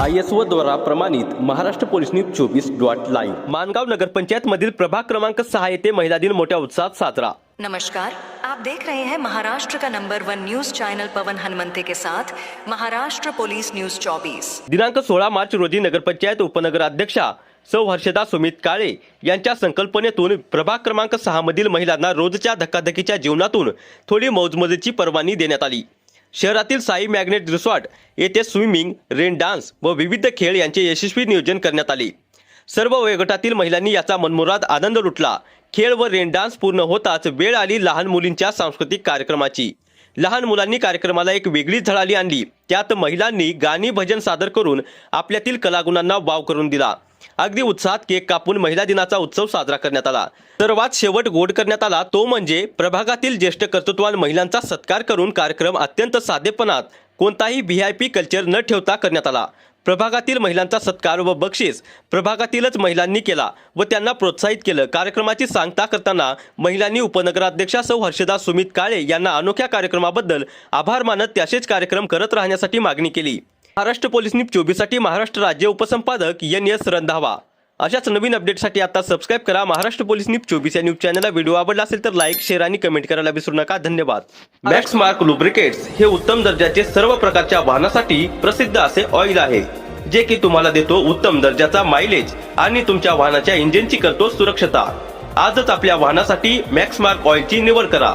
I S O द्वारा प्रमाणित Maharashtra police news चोवीस डॉट लाईव्ह. मानगाव नगरपंचायत मधील प्रभाग क्रमांक सहा येथे महिला दिन मोठ्या उत्साहात साजरा. नमस्कार आप देख रहे हैं महाराष्ट्र का number one news channel Pavan Hanumante के साथ महाराष्ट्र पुलिस न्यूज 24 दिनांक सोळा मार्च रोजी नगरपंचायत उपनगराध्यक्षा सौ हर्षदा सुमित काळे यांच्या संकल्पनेतून प्रभाग क्रमांक सहा मधील महिलांना रोजच्या धक्काधकीच्या जीवनातून थोडी मौजमजेची परवानगी देण्यात आली. शहरातील साई मॅग्नेट रिसॉर्ट येथे स्विमिंग रेन डान्स व विविध खेळ यांचे यशस्वी नियोजन करण्यात आले. सर्व वयोगटातील महिलांनी याचा मनमुराद आनंद लुटला. खेळ व रेन डान्स पूर्ण होताच वेळ आली लहान मुलींच्या सांस्कृतिक कार्यक्रमाची. लहान मुलांनी कार्यक्रमाला एक वेगळी झळाली आणली. त्यात महिलांनी गाणी भजन सादर करून आपल्यातील कलागुणांना वाव करून दिला. अगदी उत्साहात केक कापून महिला दिनाचा उत्सव साजरा करण्यात आला. सर्वात शेवट गोड करण्यात आला तो म्हणजे प्रभागातील ज्येष्ठ कर्तृत्वान महिलांचा सत्कार करून कार्यक्रम अत्यंत साधेपणात कोणताही व्ही आय पी कल्चर न ठेवता करण्यात आला. प्रभागातील महिलांचा सत्कार व बक्षीस प्रभागातीलच महिलांनी केला व त्यांना प्रोत्साहित केलं. कार्यक्रमाची सांगता करताना महिलांनी उपनगराध्यक्षा सौ. हर्षदा सुमित काळे यांना अनोख्या कार्यक्रमाबद्दल आभार मानत त्याचेच कार्यक्रम करत राहण्यासाठी मागणी केली. महाराष्ट्र पोलीस न्यूज चोवीससाठी महाराष्ट्र राज्य उपसंपादक एन एस रंधावा अशाच नवीन अपडेटसाठी आता सबस्क्राईब करा महाराष्ट्र पोलीस न्यूज चोवीस या न्यूज चॅनलला व्हिडिओ आवडला असेल तर लाईक शेअर आणि कमेंट करायला विसरू नका. धन्यवाद. मॅक्स मार्क लुब्रिकेट्स हे उत्तम दर्जाचे सर्व प्रकारच्या वाहनासाठी प्रसिद्ध असे ऑइल आहे जे की तुम्हाला देतो उत्तम दर्जाचा मायलेज आणि तुमच्या वाहनाच्या इंजिनची करतो सुरक्षता. आजच आपल्या वाहनासाठी मॅक्स मार्क ऑइलची निवड करा.